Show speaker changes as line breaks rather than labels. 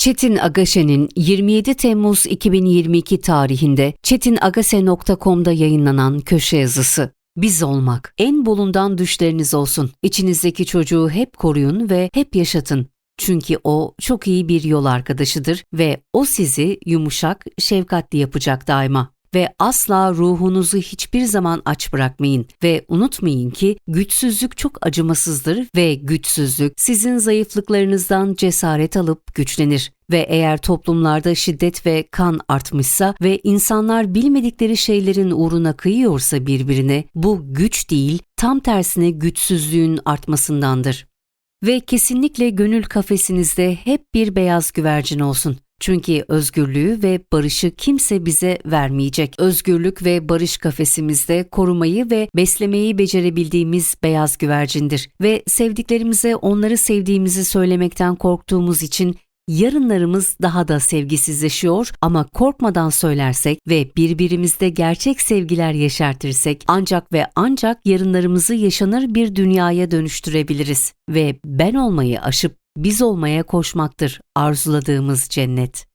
Çetin Agaşe'nin 27 Temmuz 2022 tarihinde çetinagase.com'da yayınlanan köşe yazısı. Biz olmak. En bolundan düşleriniz olsun. İçinizdeki çocuğu hep koruyun ve hep yaşatın. Çünkü o çok iyi bir yol arkadaşıdır ve o sizi yumuşak, şefkatli yapacak daima ve asla ruhunuzu hiçbir zaman aç bırakmayın ve unutmayın ki güçsüzlük çok acımasızdır ve güçsüzlük sizin zayıflıklarınızdan cesaret alıp güçlenir ve eğer toplumlarda şiddet ve kan artmışsa ve insanlar bilmedikleri şeylerin uğruna kıyıyorsa birbirine bu güç değil tam tersine güçsüzlüğün artmasındandır. Ve kesinlikle gönül kafesinizde hep bir beyaz güvercin olsun. Çünkü özgürlüğü ve barışı kimse bize vermeyecek. Özgürlük ve barış kafesimizde korumayı ve beslemeyi becerebildiğimiz beyaz güvercindir. Ve sevdiklerimize onları sevdiğimizi söylemekten korktuğumuz için yarınlarımız daha da sevgisizleşiyor ama korkmadan söylersek ve birbirimizde gerçek sevgiler yaşartırsak ancak ve ancak yarınlarımızı yaşanır bir dünyaya dönüştürebiliriz ve ben olmayı aşıp biz olmaya koşmaktır arzuladığımız cennet.